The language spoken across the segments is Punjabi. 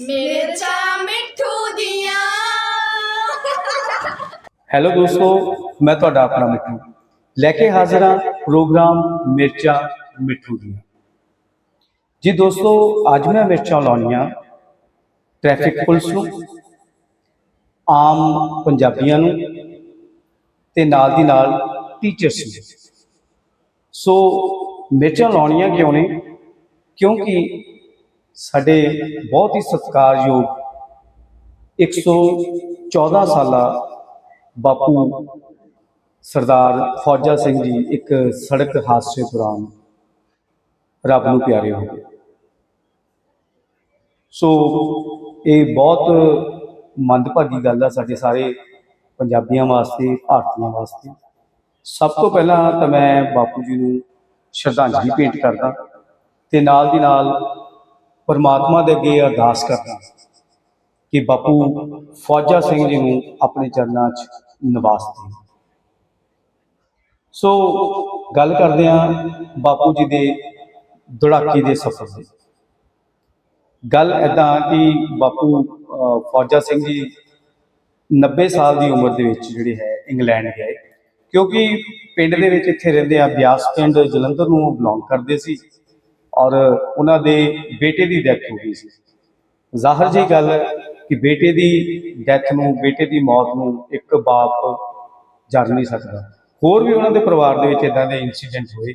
ਮਿਰਚਾਂ ਮਿੱਠੂ ਦੀਆਂ। ਹੈਲੋ ਦੋਸਤੋ, ਮੈਂ ਤੁਹਾਡਾ ਆਪਣਾ ਮਿੱਠੂ। ਲੈ ਕੇ ਹਾਜ਼ਰ ਹਾਂ ਪ੍ਰੋਗਰਾਮ ਮਿਰਚਾਂ ਮਿੱਠੂ ਦੀਆਂ। ਜੀ ਦੋਸਤੋ, ਅੱਜ ਮੈਂ ਮਿਰਚਾਂ ਲਾਉਣੀਆਂ ਟ੍ਰੈਫਿਕ ਪੁਲਿਸ ਨੂੰ, ਆਮ ਪੰਜਾਬੀਆਂ ਨੂੰ ਤੇ ਨਾਲ ਦੀ ਨਾਲ ਟੀਚਰਸ ਨੂੰ। ਸੋ ਮਿਰਚਾਂ ਲਾਉਣੀਆਂ ਕਿਉਂ ਨੇ? ਕਿਉਂਕਿ ਸਾਡੇ ਬਹੁਤ ਹੀ ਸਤਿਕਾਰਯੋਗ 114 ਸਾਲਾ ਬਾਪੂ ਸਰਦਾਰ ਫੌਜਾ ਸਿੰਘ ਜੀ ਇੱਕ ਸੜਕ ਹਾਦਸੇ ਦੌਰਾਨ ਰੱਬ ਨੂੰ ਪਿਆਰੇ ਹੋ ਗਏ। ਸੋ ਇਹ ਬਹੁਤ ਮੰਦਭਾਗੀ ਗੱਲ ਆ ਸਾਡੇ ਸਾਰੇ ਪੰਜਾਬੀਆਂ ਵਾਸਤੇ, ਭਾਰਤੀਆਂ ਵਾਸਤੇ। ਸਭ ਤੋਂ ਪਹਿਲਾਂ ਤਾਂ ਮੈਂ ਬਾਪੂ ਜੀ ਨੂੰ ਸ਼ਰਧਾਂਜਲੀ ਭੇਂਟ ਕਰਦਾ ਤੇ ਨਾਲ ਦੀ ਨਾਲ ਪਰਮਾਤਮਾ ਦੇ ਅੱਗੇ ਅਰਦਾਸ ਕਰਦਾ ਕਿ ਬਾਪੂ ਫੌਜਾ ਸਿੰਘ ਜੀ ਨੂੰ ਆਪਣੇ ਚਰਨਾਂ 'ਚ ਨਿਵਾਸ ਦੇ। ਸੋ ਗੱਲ ਕਰਦੇ ਹਾਂ ਬਾਪੂ ਜੀ ਦੇ ਦੁੜਾਕੀ ਦੇ ਸਫ਼ਰ ਦੀ। ਗੱਲ ਐਦਾਂ ਕਿ ਬਾਪੂ ਫੌਜਾ ਸਿੰਘ ਜੀ 90 ਸਾਲ ਦੀ ਉਮਰ ਦੇ ਵਿੱਚ ਜਿਹੜੇ ਹੈ ਇੰਗਲੈਂਡ ਗਏ ਕਿਉਂਕਿ ਪਿੰਡ ਦੇ ਵਿੱਚ ਇੱਥੇ ਰਹਿੰਦੇ ਆ ਬਿਆਸ ਪਿੰਡ ਜਲੰਧਰ ਨੂੰ ਬਿਲੋਂਗ ਕਰਦੇ ਸੀ। ਔਰ ਉਹਨਾਂ ਦੇ ਬੇਟੇ ਦੀ ਡੈਥ ਹੋ ਗਈ ਸੀ। ਜ਼ਾਹਰ ਜੀ ਗੱਲ ਕਿ ਬੇਟੇ ਦੀ ਡੈਥ ਨੂੰ, ਬੇਟੇ ਦੀ ਮੌਤ ਨੂੰ ਇੱਕ ਬਾਪ ਜਰ ਨਹੀਂ ਸਕਦਾ। ਹੋਰ ਵੀ ਉਹਨਾਂ ਦੇ ਪਰਿਵਾਰ ਦੇ ਵਿੱਚ ਇਦਾਂ ਦੇ ਇਨਸੀਡੈਂਟ ਹੋਏ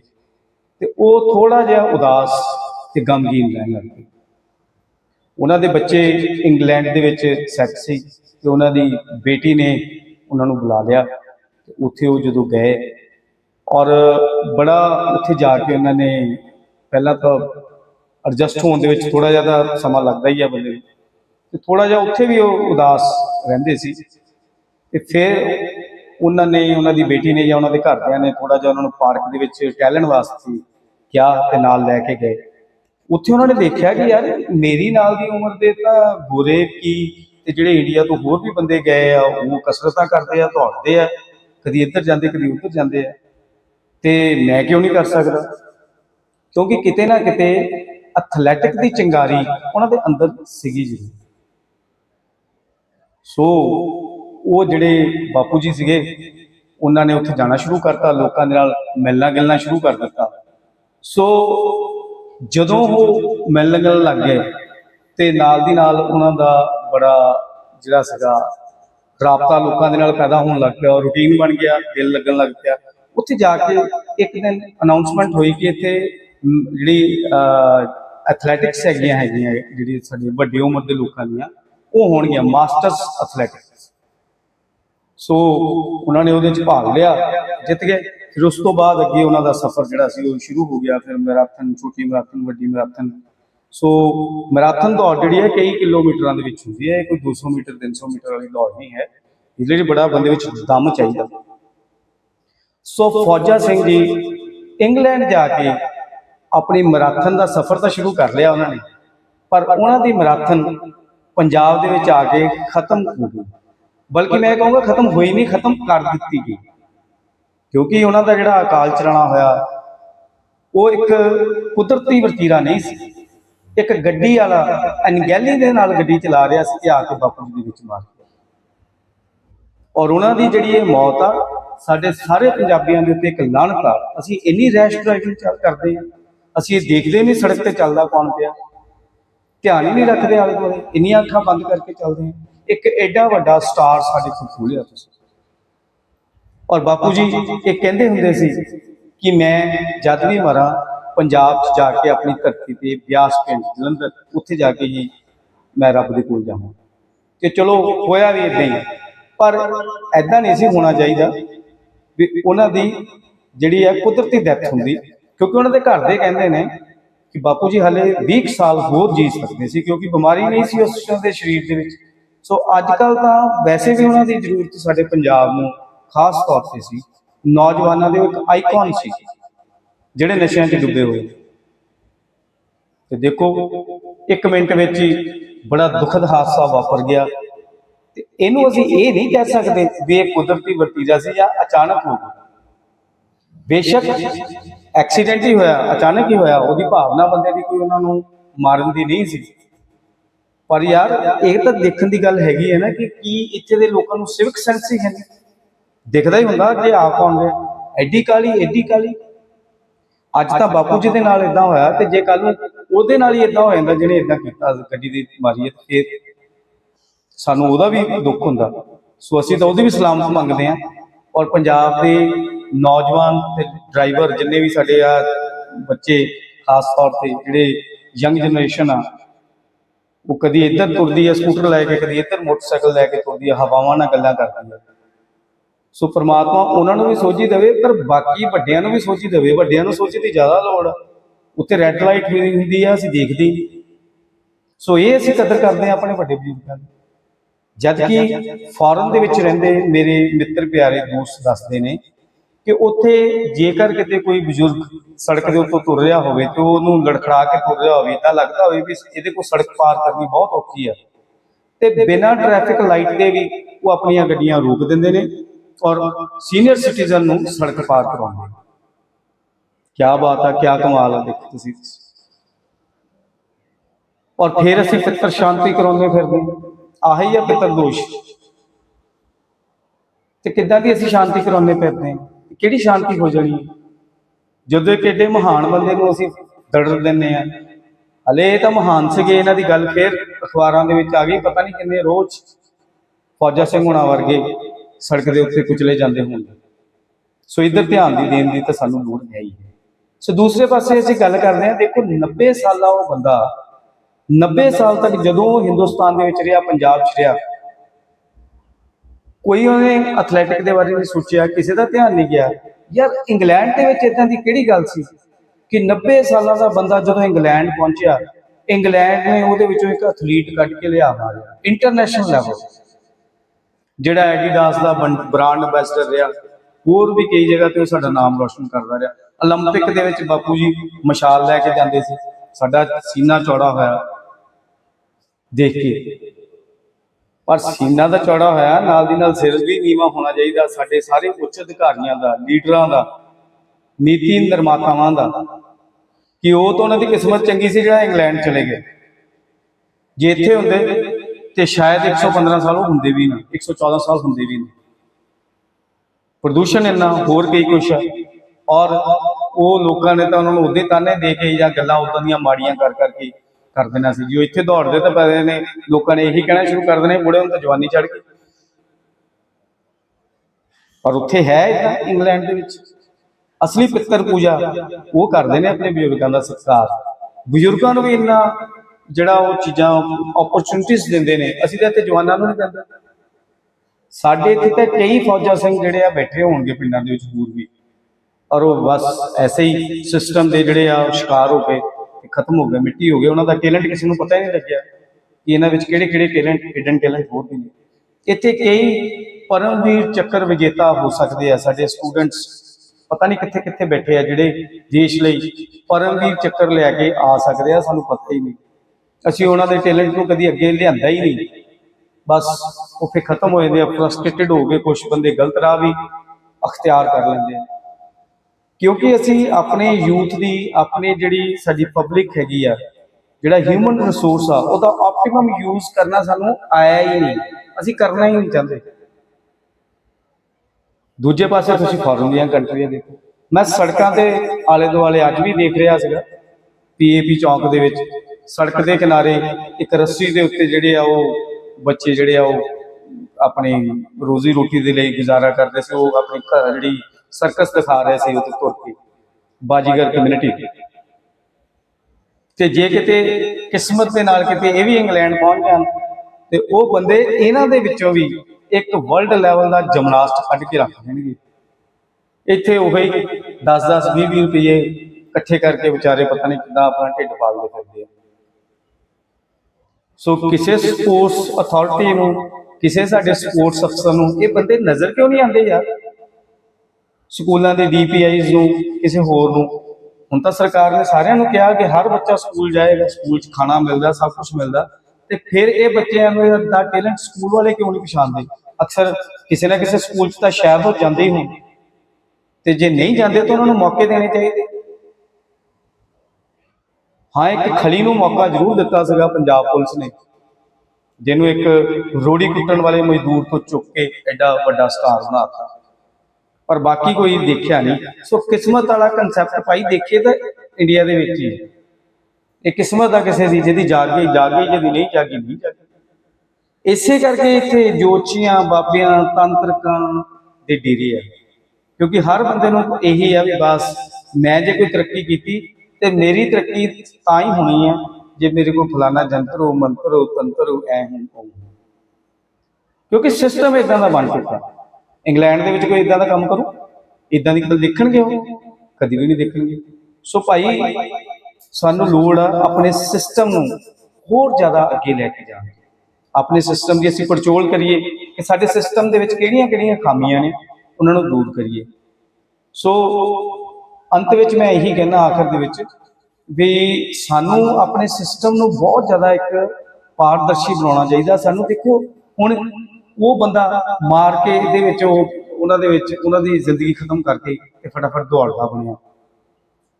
ਤੇ ਉਹ ਥੋੜਾ ਜਿਹਾ ਉਦਾਸ ਤੇ ਗਮਗੀਨ ਰਹਿਣ ਲੱਗ ਪਏ ਉਹਨਾਂ ਦੇ ਬੱਚੇ ਇੰਗਲੈਂਡ ਦੇ ਵਿੱਚ ਸੈੱਟ ਸੀ ਤੇ ਉਹਨਾਂ ਦੀ ਬੇਟੀ ਨੇ ਉਹਨਾਂ ਨੂੰ ਬੁਲਾ ਲਿਆ ਉੱਥੇ ਉਹ ਜਦੋਂ ਗਏ ਔਰ ਬੜਾ ਉੱਥੇ ਜਾ ਕੇ ਉਹਨਾਂ ਨੇ ਪਹਿਲਾਂ ਤਾਂ ਐਡਜਸਟ ਹੋਣ ਦੇ ਵਿੱਚ ਥੋੜਾ ਜਿਹਾ ਤਾਂ ਸਮਾਂ ਲੱਗਦਾ ਹੀ ਆ ਬੰਦੇ ਨੂੰ। ਤੇ ਥੋੜਾ ਜਿਹਾ ਉੱਥੇ ਵੀ ਉਹ ਉਦਾਸ ਰਹਿੰਦੇ ਸੀ। ਤੇ ਫਿਰ ਉਹਨਾਂ ਨੇ, ਉਹਨਾਂ ਦੀ ਬੇਟੀ ਨੇ ਜਾਂ ਉਹਨਾਂ ਦੇ ਘਰਦਿਆਂ ਨੇ ਥੋੜਾ ਜਿਹਾ ਉਹਨਾਂ ਨੂੰ ਪਾਰਕ ਦੇ ਵਿੱਚ ਟਹਿਲਣ ਵਾਸਤੇ ਕਿਹਾ ਤੇ ਨਾਲ ਲੈ ਕੇ ਗਏ। ਉੱਥੇ ਉਹਨਾਂ ਨੇ ਦੇਖਿਆ ਕਿ ਯਾਰ ਮੇਰੀ ਨਾਲ ਦੀ ਉਮਰ ਦੇ ਤਾਂ ਗੋਰੇ ਕੀ ਤੇ ਜਿਹੜੇ ਇੰਡੀਆ ਤੋਂ ਹੋਰ ਵੀ ਬੰਦੇ ਗਏ ਆ, ਉਹ ਕਸਰਤਾਂ ਕਰਦੇ ਆ, ਦੌੜਦੇ ਆ, ਕਦੀ ਇੱਧਰ ਜਾਂਦੇ, ਕਦੀ ਉੱਧਰ ਜਾਂਦੇ ਆ। ਤੇ ਮੈਂ ਕਿਉਂ ਨਹੀਂ ਕਰ ਸਕਦਾ? ਕਿਉਂਕਿ ਕਿਤੇ ਨਾ ਕਿਤੇ ਐਥਲੈਟਿਕ ਦੀ ਚਿੰਗਾਰੀ ਉਹਨਾਂ ਦੇ ਅੰਦਰ ਸੀਗੀ ਜੀ ਸੋ ਉਹ ਜਿਹੜੇ ਬਾਪੂ ਜੀ ਸੀਗੇ, ਉਹਨਾਂ ਨੇ ਉੱਥੇ ਜਾਣਾ ਸ਼ੁਰੂ ਕਰਤਾ, ਲੋਕਾਂ ਦੇ ਨਾਲ ਮਿਲਣਾ ਗਿਲਣਾ ਸ਼ੁਰੂ ਕਰ ਦਿੱਤਾ। ਸੋ ਜਦੋਂ ਉਹ ਮਿਲਣ ਗਿਲਣ ਲੱਗ ਗਏ, ਤੇ ਨਾਲ ਦੀ ਨਾਲ ਉਹਨਾਂ ਦਾ ਬੜਾ ਜਿਹੜਾ ਸੀਗਾ ਰਾਬਤਾ ਲੋਕਾਂ ਦੇ ਨਾਲ ਪੈਦਾ ਹੋਣ ਲੱਗ ਪਿਆ ਰੂਟੀਨ ਬਣ ਗਿਆ, ਦਿਲ ਲੱਗਣ ਲੱਗ ਪਿਆ। ਉੱਥੇ ਜਾ ਕੇ ਇੱਕ ਦਿਨ ਅਨਾਉਂਸਮੈਂਟ ਹੋਈ ਕਿ ਇੱਥੇ ਜਿਹੜੀ ਐਥਲੈਟਿਕਸ ਹੈਗੀਆਂ ਹੈਗੀਆਂ, ਜਿਹੜੀ ਸਾਡੀ ਵੱਡੀ ਉਮਰ ਦੇ ਲੋਕਾਂ ਦੀਆਂ, ਉਹ ਹੋਣਗੀਆਂ ਮਾਸਟਰਸ ਐਥਲੈਟਿਕਸ ਸੋ ਉਹਨਾਂ ਨੇ ਉਹਦੇ ਚ ਭਾਗ ਲਿਆ, ਜਿੱਤ ਗਏ। ਫਿਰ ਉਸ ਤੋਂ ਬਾਅਦ ਅੱਗੇ ਉਹਨਾਂ ਦਾ ਸਫ਼ਰ ਜਿਹੜਾ ਸੀ, ਉਹ ਸ਼ੁਰੂ ਹੋ ਗਿਆ। ਫਿਰ ਮੈਰਾਥਨ ਛੋਟੀ ਮੈਰਾਥਨ ਵੱਡੀ ਮੈਰਾਥਨ ਸੋ ਮੈਰਾਥਨ ਦੌੜ ਜਿਹੜੀ ਹੈ, ਕਈ ਕਿਲੋਮੀਟਰਾਂ ਦੇ ਵਿੱਚ ਹੁੰਦੀ ਹੈ। ਇਹ ਕੋਈ 200 ਮੀਟਰ 300 ਮੀਟਰ ਵਾਲੀ ਦੌੜ ਨਹੀਂ ਹੈ। ਇਹਦੇ ਲਈ ਬੜਾ ਬੰਦੇ ਵਿੱਚ ਦਮ ਚਾਹੀਦਾ। ਸੋ ਫੌਜਾ ਸਿੰਘ ਜੀ, ਇੰਗਲੈਂਡ ਜਾ ਕੇ ਆਪਣੀ ਮੈਰਾਥਨ ਦਾ ਸਫ਼ਰ ਤਾਂ ਸ਼ੁਰੂ ਕਰ ਲਿਆ ਉਹਨਾਂ ਨੇ। ਪਰ ਉਹਨਾਂ ਦੀ ਮੈਰਾਥਨ ਪੰਜਾਬ ਦੇ ਵਿੱਚ ਆ ਕੇ ਖਤਮ ਹੋ ਗਈ। ਬਲਕਿ ਮੈਂ ਕਹੂੰਗਾ ਖਤਮ ਹੋਈ ਨਹੀਂ, ਖਤਮ ਕਰ ਦਿੱਤੀ ਗਈ। ਕਿਉਂਕਿ ਉਹਨਾਂ ਦਾ ਜਿਹੜਾ ਅਕਾਲ ਚਲਾਣਾ ਹੋਇਆ, ਉਹ ਇੱਕ ਕੁਦਰਤੀ ਵਰਤੀਰਾ ਨਹੀਂ ਸੀ। ਇੱਕ ਗੱਡੀ ਵਾਲਾ ਅਣਗਹਿਲੀ ਦੇ ਨਾਲ ਗੱਡੀ ਚਲਾ ਰਿਹਾ ਸੀ ਤੇ ਆ ਕੇ ਬਾਪੂ ਦੇ ਵਿੱਚ ਮਾਰ ਗਿਆ ਔਰ ਉਹਨਾਂ ਦੀ ਜਿਹੜੀ ਇਹ ਮੌਤ ਆ, ਸਾਡੇ ਸਾਰੇ ਪੰਜਾਬੀਆਂ ਦੇ ਉੱਤੇ ਇੱਕ ਲਾਹਨਤ ਆ। ਅਸੀਂ ਇੰਨੀ ਰੈਸ਼ ਡਰਾਈਵਿੰਗ ਕਰਦੇ ਆ ਅਸੀਂ ਇਹ ਦੇਖਦੇ ਨਹੀਂ ਸੜਕ ਤੇ ਚੱਲਦਾ ਕੌਣ ਪਿਆ। ਧਿਆਨ ਹੀ ਨਹੀਂ ਰੱਖਦੇ ਆਲੇ ਦੁਆਲੇ। ਇੰਨੀਆਂ ਅੱਖਾਂ ਬੰਦ ਕਰਕੇ ਚੱਲਦੇ ਆ। ਇੱਕ ਐਡਾ ਵੱਡਾ ਸਟਾਰ ਸਾਡੇ ਕੋਲ ਖੋਲਿਆ ਤੁਸੀਂ। ਔਰ ਬਾਪੂ ਜੀ, ਇਹ ਕਹਿੰਦੇ ਹੁੰਦੇ ਸੀ ਕਿ ਮੈਂ ਜਦ ਵੀ ਮਰਾਂ, ਪੰਜਾਬ 'ਚ ਜਾ ਕੇ ਆਪਣੀ ਧਰਤੀ ਤੇ ਬਿਆਸ ਪਿੰਡ, ਜਲੰਧਰ, ਉੱਥੇ ਜਾ ਕੇ ਹੀ ਮੈਂ ਰੱਬ ਦੇ ਕੋਲ ਜਾਵਾਂ। ਤੇ ਚਲੋ, ਹੋਇਆ ਵੀ ਇਦਾਂ ਹੀ। ਪਰ ਐਦਾਂ ਨਹੀਂ ਸੀ ਹੋਣਾ ਚਾਹੀਦਾ ਵੀ ਉਹਨਾਂ ਦੀ ਜਿਹੜੀ ਹੈ ਕੁਦਰਤੀ ਡੈਥ ਹੁੰਦੀ। ਕਿਉਂਕਿ ਉਹਨਾਂ ਦੇ ਘਰ ਦੇ ਕਹਿੰਦੇ ਨੇ ਕਿ ਬਾਪੂ ਜੀ ਹਲੇ 20 ਕੁ ਸਾਲ ਹੋਰ ਜੀ ਸਕਦੇ ਸੀ ਕਿਉਂਕਿ ਬਿਮਾਰੀ ਨਹੀਂ ਸੀ ਉਸ ਦੇ ਸਰੀਰ ਦੇ ਵਿੱਚ। ਸੋ ਅੱਜ ਕੱਲ ਤਾਂ ਵੈਸੇ ਵੀ ਉਹਨਾਂ ਦੀ ਜ਼ਰੂਰਤ ਸਾਡੇ ਪੰਜਾਬ ਨੂੰ ਖਾਸ ਤੌਰ ਤੇ ਸੀ। ਨੌਜਵਾਨਾਂ ਦੇ ਉਹ ਇੱਕ ਆਈਕਨ ਸੀ, ਜਿਹੜੇ ਨਸ਼ਿਆਂ 'ਚ ਡੁੱਬੇ ਹੋਏ। ਤੇ ਦੇਖੋ, ਇੱਕ ਮਿੰਟ ਵਿੱਚ ਹੀ ਬੜਾ ਦੁਖਦ ਹਾਦਸਾ ਵਾਪਰ ਗਿਆ। ਤੇ ਇਹਨੂੰ ਅਸੀਂ ਇਹ ਨਹੀਂ ਕਹਿ ਸਕਦੇ ਵੀ ਇਹ ਕੁਦਰਤੀ ਵਰਤੀਰਾ ਸੀ ਜਾਂ ਅਚਾਨਕ ਹੋ ਗਿਆ। ਬੇਸ਼ੱਕ ਐਕਸੀਡੈਂਟ ਹੀ ਹੋਇਆ ਅਚਾਨਕ ਹੀ ਹੋਇਆ ਉਹਦੀ ਭਾਵਨਾ ਬੰਦੇ ਦੀ ਕੋਈ ਉਹਨਾਂ ਨੂੰ ਮਾਰਨ ਦੀ ਨਹੀਂ ਸੀ। ਪਰ ਯਾਰ ਇਹ ਤਾਂ ਦੇਖਣ ਦੀ ਗੱਲ ਹੈਗੀ ਹੈ ਨਾ ਕਿ ਕੀ ਇੱਥੇ ਦੇ ਲੋਕਾਂ ਨੂੰ ਸਿਵਿਕ ਸੈਂਸ ਹੀ ਹੈ ਦਿਖਦਾ ਹੀ ਹੁੰਦਾ ਕਿ ਆ ਕੌਣ ਹੈ ਐਡੀ ਕਾਲੀ ਐਡੀ ਕਾਲੀ ਅੱਜ ਤਾਂ ਬਾਪੂ ਜੀ ਦੇ ਨਾਲ ਇਦਾਂ ਹੋਇਆ ਤੇ ਜੇ ਕੱਲ ਨੂੰ ਉਹਦੇ ਨਾਲ ਹੀ ਇਦਾਂ ਹੋ ਜਾਂਦਾ ਜਿਹਨੇ ਇਦਾਂ ਕੀਤਾ ਗੱਡੀ ਦੀ ਮਾਰੀ ਹੈ ਤੇ ਸਾਨੂੰ ਉਹਦਾ ਵੀ ਦੁੱਖ ਹੁੰਦਾ। ਸੋ ਅਸੀਂ ਤਾਂ ਉਹਦੀ ਵੀ ਸਲਾਮਤ ਮੰਗਦੇ ਹਾਂ। ਔਰ ਪੰਜਾਬ ਦੇ ਨੌਜਵਾਨ ਤੇ ਡਰਾਈਵਰ ਜਿੰਨੇ ਵੀ ਸਾਡੇ ਆ ਬੱਚੇ, ਖਾਸ ਤੌਰ ਤੇ ਜਿਹੜੇ ਯੰਗ ਜਨਰੇਸ਼ਨ ਆ, ਉਹ ਕਦੀ ਇੱਧਰ ਤੁਰਦੀ ਹੈ ਸਕੂਟਰ ਲੈ ਕੇ, ਕਦੀ ਇੱਧਰ ਮੋਟਰਸਾਈਕਲ ਲੈ ਕੇ ਤੁਰਦੀ ਹੈ ਹਵਾਵਾਂ ਨਾਲ ਗੱਲਾਂ ਕਰਦੀ ਹੈ ਸੋ ਪ੍ਰਮਾਤਮਾ ਉਹਨਾਂ ਨੂੰ ਵੀ ਸੋਝੀ ਦੇਵੇ, ਪਰ ਬਾਕੀ ਵੱਡਿਆਂ ਨੂੰ ਵੀ ਸੋਝੀ ਦੇਵੇ। ਵੱਡਿਆਂ ਨੂੰ ਸੋਝੀ ਦੀ ਜ਼ਿਆਦਾ ਲੋੜ ਆ। ਉੱਥੇ ਰੈੱਡ ਲਾਈਟ ਵੀ ਹੁੰਦੀ ਆ, ਅਸੀਂ ਦੇਖਦੇ ਸੋ ਇਹ ਅਸੀਂ ਕਦਰ ਕਰਦੇ ਹਾਂ ਆਪਣੇ ਵੱਡੇ ਬਜ਼ੁਰਗਾਂ ਦੀ। ਜਦ ਕਿ ਫੋਰਨ ਦੇ ਵਿੱਚ ਰਹਿੰਦੇ ਮੇਰੇ ਮਿੱਤਰ ਪਿਆਰੇ ਦੋਸਤ ਦੱਸਦੇ ਨੇ ਕਿ ਉੱਥੇ ਜੇਕਰ ਕਿਤੇ ਕੋਈ ਬਜ਼ੁਰਗ ਸੜਕ ਦੇ ਉੱਤੋਂ ਤੁਰ ਰਿਹਾ ਹੋਵੇ ਤੇ ਉਹਨੂੰ ਲੜਖੜਾ ਕੇ ਤੁਰ ਰਿਹਾ ਹੋਵੇ ਤਾਂ ਲੱਗਦਾ ਹੋਵੇ ਵੀ ਇਹਦੇ ਕੋਲ ਸੜਕ ਪਾਰ ਕਰਨੀ ਬਹੁਤ ਔਖੀ ਆ। ਤੇ ਬਿਨਾਂ ਟ੍ਰੈਫਿਕ ਲਾਈਟ ਦੇ ਵੀ ਉਹ ਆਪਣੀਆਂ ਗੱਡੀਆਂ ਰੋਕ ਦਿੰਦੇ ਨੇ ਔਰ ਸੀਨੀਅਰ ਸਿਟੀਜ਼ਨ ਨੂੰ ਸੜਕ ਪਾਰ ਕਰਵਾਉਂਦੇ ਨੇ। ਕੀ ਬਾਤ ਆ ਕੀ ਕਮਾਲ ਆ ਦੇਖੋ ਤੁਸੀਂ। ਔਰ ਫਿਰ ਅਸੀਂ ਪਿੱਤਰ ਸ਼ਾਂਤੀ ਕਰਾਉਂਦੇ ਫਿਰਦੇ। ਆਹੀ ਆ ਪਿੱਤਰ ਦੋਸ਼। ਤੇ ਕਿੱਦਾਂ ਦੀ ਅਸੀਂ ਸ਼ਾਂਤੀ ਕਰਾਉਂਦੇ ਫਿਰਦੇ ਹਾਂ? ਕਿਹੜੀ ਸ਼ਾਂਤੀ ਹੋ ਜਾਣੀ? ਜਦੋਂ ਇੱਕ ਏਡੇ ਮਹਾਨ ਬੰਦੇ ਨੂੰ ਅਸੀਂ ਦੜ ਦਿੰਨੇ ਆ ਹਲੇ ਇਹ ਤਾਂ ਮਹਾਨ ਸੀਗੇ ਇਹਨਾਂ ਦੀ ਗੱਲ, ਫੇਰ ਅਖਬਾਰਾਂ ਦੇ ਵਿੱਚ ਆ ਗਈ, ਪਤਾ ਨਹੀਂ ਕਿੰਨੇ ਰੋਜ਼ ਫੌਜਾ ਸਿੰਘ ਹੁਣਾਂ ਵਰਗੇ ਸੜਕ ਦੇ ਉੱਤੇ ਕੁਚਲੇ ਜਾਂਦੇ ਹੋਣਗੇ। ਸੋ ਇੱਧਰ ਧਿਆਨ ਦੀ ਦੇਣ ਦੀ ਤਾਂ ਸਾਨੂੰ ਲੋੜ ਹੈ ਹੀ ਸੋ ਦੂਸਰੇ ਪਾਸੇ ਅਸੀਂ ਗੱਲ ਕਰਦੇ ਹਾਂ, ਦੇਖੋ 90 ਸਾਲਾਂ ਉਹ ਬੰਦਾ 90 ਸਾਲ ਤੱਕ ਜਦੋਂ ਹਿੰਦੁਸਤਾਨ ਦੇ ਵਿੱਚ ਰਿਹਾ, ਪੰਜਾਬ 'ਚ ਰਿਹਾ ਕੋਈ ਉਹਨੇ ਐਥਲੈਟਿਕ ਦੇ ਬਾਰੇ ਨਹੀਂ ਸੋਚਿਆ ਕਿਸੇ ਦਾ ਧਿਆਨ ਨਹੀਂ ਗਿਆ ਯਾਰ ਇੰਗਲੈਂਡ ਦੇ ਵਿੱਚ ਇਦਾਂ ਦੀ ਕਿਹੜੀ ਗੱਲ ਸੀ ਕਿ 90 ਸਾਲਾਂ ਦਾ ਬੰਦਾ ਜਦੋਂ ਇੰਗਲੈਂਡ ਪਹੁੰਚਿਆ ਇੰਗਲੈਂਡ ਨੇ ਉਹਦੇ ਵਿੱਚੋਂ ਇੱਕ ਐਥਲੀਟ ਕੱਢ ਕੇ ਲਿਆ ਮਾਰਿਆ ਇੰਟਰਨੈਸ਼ਨਲ ਲੈਵਲ ਜਿਹੜਾ ਐਡੀਡਾਸ ਦਾ ਬ੍ਰਾਂਡ ਐਂਬੈਸਡਰ ਰਿਹਾ ਹੋਰ ਵੀ ਕਈ ਜਗ੍ਹਾ ਤੇ ਉਹ ਸਾਡਾ ਨਾਮ ਰੋਸ਼ਨ ਕਰਦਾ ਰਿਹਾ 올림픽 ਦੇ ਵਿੱਚ ਬਾਪੂ ਜੀ ਮਸ਼ਾਲ ਲੈ ਕੇ ਜਾਂਦੇ ਸੀ ਸਾਡਾ ਸੀਨਾ ਚੌੜਾ ਹੋਇਆ ਦੇਖ ਕੇ ਪਰ ਸੀਨਾ ਦਾ ਚੌੜਾ ਹੋਇਆ, ਨਾਲ ਦੀ ਨਾਲ ਸਿਰ ਵੀ ਨੀਵਾ ਹੋਣਾ ਚਾਹੀਦਾ, ਸਾਡੇ ਸਾਰੇ ਉੱਚ ਅਧਿਕਾਰੀਆਂ ਦਾ, ਲੀਡਰਾਂ ਦਾ, ਨੀਤੀ ਨਿਰਮਾਤਾਵਾਂ ਦਾ, ਕਿ ਉਹ ਤਾਂ ਉਹਨਾਂ ਦੀ ਕਿਸਮਤ ਚੰਗੀ ਸੀ ਜਿਹੜਾ ਇੰਗਲੈਂਡ ਚਲੇ ਗਏ। ਜੇ ਇੱਥੇ ਹੁੰਦੇ ਤੇ ਸ਼ਾਇਦ 115 ਸਾਲ ਉਹ ਹੁੰਦੇ ਵੀ ਨਾ 114 ਸਾਲ ਹੁੰਦੇ ਵੀ ਨਾ। ਪ੍ਰਦੂਸ਼ਣ ਇੰਨਾ ਹੋਰ ਕਈ ਕੁਛ ਹੈ ਔਰ ਉਹ ਲੋਕਾਂ ਨੇ ਤਾਂ ਉਹਨਾਂ ਨੂੰ ਉਹਦੇ ਤਾਨੇ ਦੇ ਕੇ ਜਾਂ ਗੱਲਾਂ ਉਦਾਂ ਦੀਆਂ ਮਾੜੀਆਂ ਕਰ ਕਰਕੇ ਕਰ ਦੇਣਾ ਸੀ ਜੋ। ਇੱਥੇ ਦੌੜਦੇ ਤਾਂ ਪਏ ਨੇ। ਲੋਕਾਂ ਨੇ ਇਹੀ ਕਹਿਣਾ ਸ਼ੁਰੂ ਕਰ ਦੇਣੇ ਬੁੜੇ ਹੁਣ ਤਾਂ ਜਵਾਨੀ ਚੜ ਗਈ। ਪਰ ਉੱਥੇ ਹੈ ਇਦਾਂ ਇੰਗਲੈਂਡ ਦੇ ਵਿੱਚ। ਅਸਲੀ ਪਿੱਤਰ ਪੂਜਾ, ਉਹ ਕਰਦੇ ਨੇ ਆਪਣੇ ਬਜ਼ੁਰਗਾਂ ਦਾ ਸਤਿਕਾਰ। ਬਜ਼ੁਰਗਾਂ ਨੂੰ ਵੀ ਇੰਨਾ ਜਿਹੜਾ ਉਹ ਚੀਜ਼ਾਂ ਓਪਰਚੁਨਿਟੀਜ਼ ਦਿੰਦੇ ਨੇ। ਅਸੀਂ ਤਾਂ ਇੱਥੇ ਜਵਾਨਾਂ ਨੂੰ ਨਹੀਂ ਦਿੰਦੇ। ਸਾਡੇ ਇੱਥੇ ਤਾਂ ਕਈ ਫੌਜਾ ਸਿੰਘ ਜਿਹੜੇ ਆ ਬੈਠੇ ਹੋਣਗੇ ਪਿੰਡਾਂ ਦੇ ਵਿੱਚ ਦੂਰ ਵੀ। ਔਰ ਉਹ ਬਸ ਐਸੇ ਹੀ ਸਿਸਟਮ ਦੇ ਜਿਹੜੇ ਆ ਸ਼ਿਕਾਰ ਹੋ ਕੇ ਖਤਮ ਹੋ ਗਿਆ, ਮਿੱਟੀ ਹੋ ਗਏ ਉਹਨਾਂ ਦਾ ਟੈਲੈਂਟ ਕਿਸੇ ਨੂੰ ਪਤਾ ਹੀ ਨਹੀਂ ਲੱਗਿਆ ਕਿ ਇਹਨਾਂ ਵਿੱਚ ਕਿਹੜੇ ਕਿਹੜੇ ਟੈਲੈਂਟ ਹਿਡਨ ਟੈਲੈਂਟ ਹੋਰ ਵੀ ਨੇ। ਇੱਥੇ ਕਈ ਪਰਮਵੀਰ ਚੱਕਰ ਵਿਜੇਤਾ ਹੋ ਸਕਦੇ ਆ ਸਾਡੇ ਸਟੂਡੈਂਟਸ ਪਤਾ ਨਹੀਂ ਕਿੱਥੇ ਕਿੱਥੇ ਬੈਠੇ ਆ ਜਿਹੜੇ ਦੇਸ਼ ਲਈ ਪਰਮਵੀਰ ਚੱਕਰ ਲੈ ਕੇ ਆ ਸਕਦੇ ਆ, ਸਾਨੂੰ ਪਤਾ ਹੀ ਨਹੀਂ। ਅਸੀਂ ਉਹਨਾਂ ਦੇ ਟੈਲੈਂਟ ਨੂੰ ਕਦੀ ਅੱਗੇ ਲਿਆਂਦਾ ਹੀ ਨਹੀਂ। ਬਸ ਉਹ ਫਿਰ ਖਤਮ ਹੋ ਜਾਂਦੇ ਆ ਫਰਸਟ੍ਰੇਟਡ ਹੋ ਕੇ ਕੁਝ ਬੰਦੇ ਗਲਤ ਰਾਹ ਵੀ ਅਖਤਿਆਰ ਕਰ ਲੈਂਦੇ ਆ। ਕਿਉਂਕਿ ਅਸੀਂ ਆਪਣੇ ਯੂਥ ਦੀ, ਆਪਣੀ ਜਿਹੜੀ ਸਾਡੀ ਪਬਲਿਕ ਹੈਗੀ ਆ, ਜਿਹੜਾ ਹਿਊਮਨ ਰਿਸੋਰਸ ਆ, ਉਹਦਾ ਆਪਟੀਮਮ ਯੂਜ਼ ਕਰਨਾ ਸਾਨੂੰ ਆਇਆ ਹੀ ਨਹੀਂ। ਅਸੀਂ ਕਰਨਾ ਹੀ ਨਹੀਂ ਚਾਹੁੰਦੇ। ਦੂਜੇ ਪਾਸੇ ਤੁਸੀਂ ਫੋਰਨ ਦੀਆਂ ਕੰਟਰੀਆਂ ਦੇਖੋ। ਮੈਂ ਸੜਕਾਂ ਤੇ ਆਲੇ ਦੁਆਲੇ ਅੱਜ ਵੀ ਦੇਖ ਰਿਹਾ ਸੀਗਾ ਪੀਏਪੀ ਚੌਂਕ ਦੇ ਵਿੱਚ। ਸੜਕ ਦੇ ਕਿਨਾਰੇ ਇੱਕ ਰੱਸੀ ਦੇ ਉੱਤੇ ਜਿਹੜੇ ਆ ਉਹ ਬੱਚੇ ਜਿਹੜੇ ਆ ਉਹ ਆਪਣੀ ਰੋਜ਼ੀ ਰੋਟੀ ਦੇ ਲਈ ਗੁਜ਼ਾਰਾ ਕਰਦੇ ਸੀ, ਉਹ ਆਪਣੀ ਘਰ ਜਿਹੜੀ ਸਰਕਸ ਦਿਖਾ ਰਹੇ ਸੀ ਉੱਤੇ ਤੁਰ ਕੇ ਬਾਜੀਗਰ ਕਮਿਊਨਿਟੀ ਤੇ ਜੇ ਕਿਤੇ ਕਿਸਮਤ ਦੇ ਨਾਲ ਕਿਤੇ ਇਹ ਵੀ ਇੰਗਲੈਂਡ ਪਹੁੰਚ ਜਾਣ, ਤੇ ਉਹ ਬੰਦੇ ਇਹਨਾਂ ਦੇ ਵਿੱਚੋਂ ਵੀ ਇੱਕ ਵਰਲਡ ਲੈਵਲ ਦਾ ਜਿਮਨਾਸਟ ਕੱਢ ਕੇ ਰੱਖ ਦੇਣਗੇ। ਇੱਥੇ ਉਹੀ 10 10 20 20 ਰੁਪਏ ਇਕੱਠੇ ਕਰਕੇ ਵਿਚਾਰੇ ਪਤਾ ਨਹੀਂ ਕਿੱਦਾਂ ਆਪਣਾ ਢਿੱਡ ਪਾਲਦੇ ਫਿਰਦੇ ਆ। ਸੋ ਕਿਸੇ ਸਪੋਰਟਸ ਅਥਾਰਟੀ ਨੂੰ, ਕਿਸੇ ਸਾਡੇ ਸਪੋਰਟਸ ਅਫਸਰ ਨੂੰ ਇਹ ਬੰਦੇ ਨਜ਼ਰ ਕਿਉਂ ਨਹੀਂ ਆਉਂਦੇ ਯਾਰ? ਸਕੂਲਾਂ ਦੇ ਡੀਪੀਆਈਜ਼ ਨੂੰ, ਕਿਸੇ ਹੋਰ ਨੂੰ। ਹੁਣ ਤਾਂ ਸਰਕਾਰ ਨੇ ਸਾਰਿਆਂ ਨੂੰ ਕਿਹਾ ਕਿ ਹਰ ਬੱਚਾ ਸਕੂਲ ਜਾਏਗਾ, ਸਕੂਲ 'ਚ ਖਾਣਾ ਮਿਲਦਾ, ਸਭ ਕੁਝ ਮਿਲਦਾ। ਤੇ ਫਿਰ ਇਹ ਬੱਚਿਆਂ ਨੂੰ ਦਾ ਟੈਲੈਂਟ ਸਕੂਲ ਵਾਲੇ ਕਿਉਂ ਨਹੀਂ ਪਛਾਣਦੇ? ਅਕਸਰ ਕਿਸੇ ਨਾ ਕਿਸੇ ਸਕੂਲ 'ਚ ਤਾਂ ਸ਼ਾਇਦ ਉਹ ਜਾਂਦੇ ਹੀ ਹੋਣ ਤੇ ਜੇ ਨਹੀਂ ਜਾਂਦੇ ਤਾਂ ਉਹਨਾਂ ਨੂੰ ਮੌਕੇ ਦੇਣੇ ਚਾਹੀਦੇ। ਹਾਂ, ਇੱਕ ਖਲੀ ਨੂੰ ਮੌਕਾ ਜ਼ਰੂਰ ਦਿੱਤਾ ਸੀਗਾ ਪੰਜਾਬ ਪੁਲਿਸ ਨੇ, ਜਿਹਨੂੰ ਇੱਕ ਰੋੜੀ ਕੁੱਟਣ ਵਾਲੇ ਮਜ਼ਦੂਰ ਤੋਂ ਚੁੱਕ ਕੇ ਐਡਾ ਵੱਡਾ ਸਟਾਰ ਬਣਾਤਾ। ਪਰ ਬਾਕੀ ਕੋਈ ਦੇਖਿਆ ਨਹੀਂ। ਸੋ ਕਿਸਮਤ ਵਾਲਾ ਕਨਸੈਪਟ ਭਾਈ ਦੇਖੀਏ ਤਾਂ ਇੰਡੀਆ ਦੇ ਵਿੱਚ ਹੀ ਇਹ ਕਿਸਮਤ ਆ ਕਿਸੇ ਦੀ, ਜਿਹਦੀ ਜਾਗ ਗਈ ਜਾਗ ਗਈ, ਜਿਹਦੀ ਨਹੀਂ ਜਾਗੀ ਨਹੀਂ ਜਾਗੀ। ਇਸੇ ਕਰਕੇ ਇੱਥੇ ਜੋਚੀਆਂ ਬਾਬਿਆਂ, ਤੰਤਰਕਾਂ ਦੇ ਡੇਰੇ ਆ ਕਿਉਂਕਿ ਹਰ ਬੰਦੇ ਨੂੰ ਇਹੀ ਆ ਵੀ ਬਸ ਮੈਂ ਜੇ ਕੋਈ ਤਰੱਕੀ ਕੀਤੀ ਤੇ ਮੇਰੀ ਤਰੱਕੀ ਤਾਂ ਹੀ ਹੋਣੀ ਹੈ ਜੇ ਮੇਰੇ ਕੋਲ ਫਲਾਣਾ ਜੰਤਰ ਹੋ ਮੰਤਰ ਹੋ ਤੰਤਰ ਹੋ ਐ ਹੋ ਹੋ। ਕਿਉਂਕਿ ਸਿਸਟਮ ਇਦਾਂ ਦਾ ਬਣ ਚੁੱਕਾ। ਇੰਗਲੈਂਡ ਦੇ ਵਿੱਚ ਕੋਈ ਇਦਾਂ ਦਾ ਕੰਮ ਕਰੂ? ਇਦਾਂ ਦੀ ਗੱਲ ਦੇਖਣਗੇ ਉਹ? ਕਦੀ ਵੀ ਨਹੀਂ ਦੇਖਣਗੇ। ਸੋ ਭਾਈ, ਸਾਨੂੰ ਲੋੜ ਆ ਆਪਣੇ ਸਿਸਟਮ ਨੂੰ ਹੋਰ ਜ਼ਿਆਦਾ ਅੱਗੇ ਲੈ ਕੇ ਜਾਣ ਆਪਣੇ ਸਿਸਟਮ ਦੀ ਅਸੀਂ ਪੜਚੋਲ ਕਰੀਏ ਕਿ ਸਾਡੇ ਸਿਸਟਮ ਦੇ ਵਿੱਚ ਕਿਹੜੀਆਂ-ਕਿਹੜੀਆਂ ਖਾਮੀਆਂ ਨੇ, ਉਹਨਾਂ ਨੂੰ ਦੂਰ ਕਰੀਏ। ਸੋ ਅੰਤ ਵਿੱਚ ਮੈਂ ਇਹੀ ਕਹਿਣਾ ਆਖਰ ਦੇ ਵਿੱਚ ਵੀ ਸਾਨੂੰ ਆਪਣੇ ਸਿਸਟਮ ਨੂੰ ਬਹੁਤ ਜ਼ਿਆਦਾ ਇੱਕ ਪਾਰਦਰਸ਼ੀ ਬਣਾਉਣਾ ਚਾਹੀਦਾ। ਸਾਨੂੰ ਦੇਖੋ, ਹੁਣ ਉਹ ਬੰਦਾ ਮਾਰ ਕੇ ਇਹਦੇ ਵਿੱਚ ਉਹ, ਉਹਨਾਂ ਦੇ ਵਿੱਚ, ਉਹਨਾਂ ਦੀ ਜ਼ਿੰਦਗੀ ਖਤਮ ਕਰਕੇ ਤੇ ਫਟਾਫਟ ਦੌੜਦਾ ਬਣਿਆ।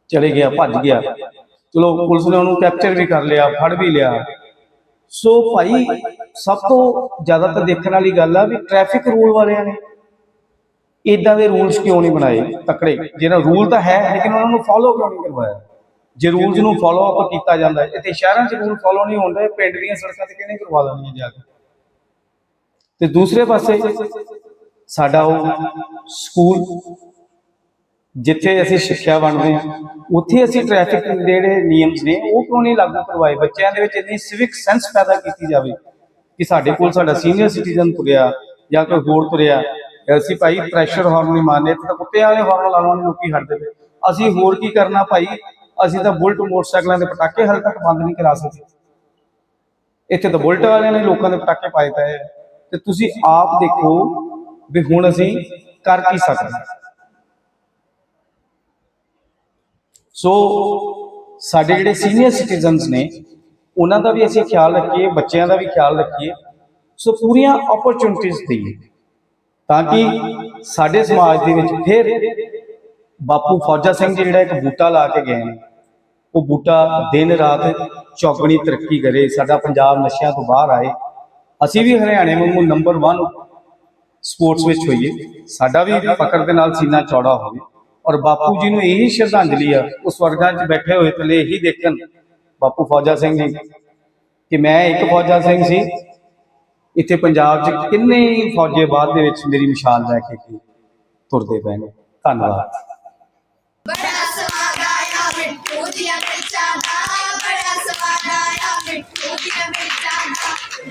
ਚਲੇ ਗਿਆ, ਭੱਜ ਗਿਆ। ਚਲੋ, ਪੁਲਿਸ ਨੇ ਉਹਨੂੰ ਕੈਪਚਰ ਵੀ ਕਰ ਲਿਆ, ਫੜ ਵੀ ਲਿਆ। ਸੋ ਭਾਈ, ਸਭ ਤੋਂ ਜ਼ਿਆਦਾਤਰ ਦੇਖਣ ਵਾਲੀ ਗੱਲ ਆ ਵੀ ਟ੍ਰੈਫਿਕ ਰੂਲ ਵਾਲਿਆਂ ਨੇ ਇਦਾਂ ਦੇ ਰੂਲਸ ਕਿਉਂ ਨਹੀਂ ਬਣਾਏ ਤਕੜੇ? ਜਿਹਨਾਂ ਰੂਲ ਤਾਂ ਹੈ, ਲੇਕਿਨ ਉਹਨਾਂ ਨੂੰ ਫੋਲੋ ਕਿਉਂ ਨਹੀਂ ਕਰਵਾਇਆ? ਜੇ ਰੂਲਸ ਨੂੰ ਫੋਲੋ ਅਪ ਕੀਤਾ ਜਾਂਦਾ, ਇੱਥੇ ਸ਼ਹਿਰਾਂ 'ਚ ਰੂਲ ਫੋਲੋ ਨਹੀਂ ਹੁੰਦੇ, ਪਿੰਡ ਦੀਆਂ ਸੜਕਾਂ ਤੇ ਕਿਹਨੇ ਕਰਵਾ ਦੇਣੀਆਂ ਜਾ ਕੇ? ਤੇ ਦੂਸਰੇ ਪਾਸੇ ਸਾਡਾ ਉਹ ਸਕੂਲ, ਜਿੱਥੇ ਅਸੀਂ ਸਿੱਖਿਆ ਵੰਡਦੇ ਹਾਂ, ਉੱਥੇ ਅਸੀਂ ਟ੍ਰੈਫਿਕ ਦੇ ਜਿਹੜੇ ਨਿਯਮਸ ਨੇ, ਉਹ ਕਿਉਂ ਨਹੀਂ ਲਾਗੂ ਕਰਵਾਏ? ਬੱਚਿਆਂ ਦੇ ਵਿੱਚ ਇੰਨੀ ਸਿਵਿਕ ਸੈਂਸ ਪੈਦਾ ਕੀਤੀ ਜਾਵੇ ਕਿ ਸਾਡੇ ਕੋਲ ਸਾਡਾ ਸੀਨੀਅਰ ਸਿਟੀਜ਼ਨ ਤੁਰਿਆ ਜਾਂ ਕੋਈ ਹੋਰ ਤੁਰਿਆ, ਅਸੀਂ ਭਾਈ ਪ੍ਰੈਸ਼ਰ ਹਾਰਨ ਨਹੀਂ ਮਾਰਨੇ, ਇੱਥੇ ਤਾਂ ਕੁੱਤੇ ਵਾਲੇ ਹਾਰਨ ਲਾਉਣ ਨੂੰ ਲੋਕੀ ਹਟ ਦੇਵੇ ਅਸੀਂ ਹੋਰ ਕੀ ਕਰਨਾ ਭਾਈ? ਅਸੀਂ ਤਾਂ ਬੁਲਟ ਮੋਟਰਸਾਈਕਲਾਂ ਦੇ ਪਟਾਕੇ ਹਾਲੇ ਤੱਕ ਬੰਦ ਨਹੀਂ ਕਰਾ ਸਕੇ। ਇੱਥੇ ਤਾਂ ਬੁਲਟ ਵਾਲਿਆਂ ਨੇ ਲੋਕਾਂ ਦੇ ਪਟਾਕੇ ਪਾਏ ਪਏ ਆ। ਤੇ ਤੁਸੀਂ ਆਪ ਦੇਖੋ ਵੀ ਹੁਣ ਅਸੀਂ ਕਰ ਕੀ ਸਕਦੇ ਸੋ ਸਾਡੇ ਜਿਹੜੇ ਸੀਨੀਅਰ ਸਿਟੀਜ਼ਨਸ ਨੇ, ਉਹਨਾਂ ਦਾ ਵੀ ਅਸੀਂ ਖਿਆਲ ਰੱਖੀਏ, ਬੱਚਿਆਂ ਦਾ ਵੀ ਖਿਆਲ ਰੱਖੀਏ। ਸੋ ਪੂਰੀਆਂ ਓਪਰਚੁਨਿਟੀਜ਼ ਦੇਈਏ ਤਾਂ ਕਿ ਸਾਡੇ ਸਮਾਜ ਦੇ ਵਿੱਚ ਫਿਰ ਬਾਪੂ ਫੌਜਾ ਸਿੰਘ ਜੀ ਜਿਹੜਾ ਇੱਕ ਬੂਟਾ ਲਾ ਕੇ ਗਏ ਨੇ, ਉਹ ਬੂਟਾ ਦਿਨ ਰਾਤ ਚੌਗਣੀ ਤਰੱਕੀ ਕਰੇ, ਸਾਡਾ ਪੰਜਾਬ ਨਸ਼ਿਆਂ ਤੋਂ ਬਾਹਰ ਆਏ। ਅਸੀਂ ਵੀ ਹਰਿਆਣੇ ਵਾਂਗੂ ਨੰਬਰ 1 ਸਪੋਰਟਸ ਵਿੱਚ ਹੋਈਏ। ਸਾਡਾ ਵੀ ਫਕਰ ਦੇ ਨਾਲ ਸੀਨਾ ਚੌੜਾ ਹੋਵੇ। ਔਰ ਬਾਪੂ ਜੀ ਨੂੰ ਇਹੀ ਸ਼ਰਧਾਂਜਲੀ ਆ, ਉਹ ਸਵਰਗਾਂ 'ਚ ਬੈਠੇ ਹੋਏ ਥਲੇ ਇਹੀ ਦੇਖਣ। ਬਾਪੂ ਫੌਜਾ ਸਿੰਘ ਜੀ, ਕਿ ਮੈਂ ਇੱਕ ਫੌਜਾ ਸਿੰਘ ਸੀ। ਇੱਥੇ ਪੰਜਾਬ 'ਚ ਕਿੰਨੇ ਫੌਜੇ ਬਾਅਦ ਦੇ ਵਿੱਚ ਮੇਰੀ ਮਿਸਾਲ ਲੈ ਕੇ ਤੁਰਦੇ ਪਏ ਨੇ। ਧੰਨਵਾਦ।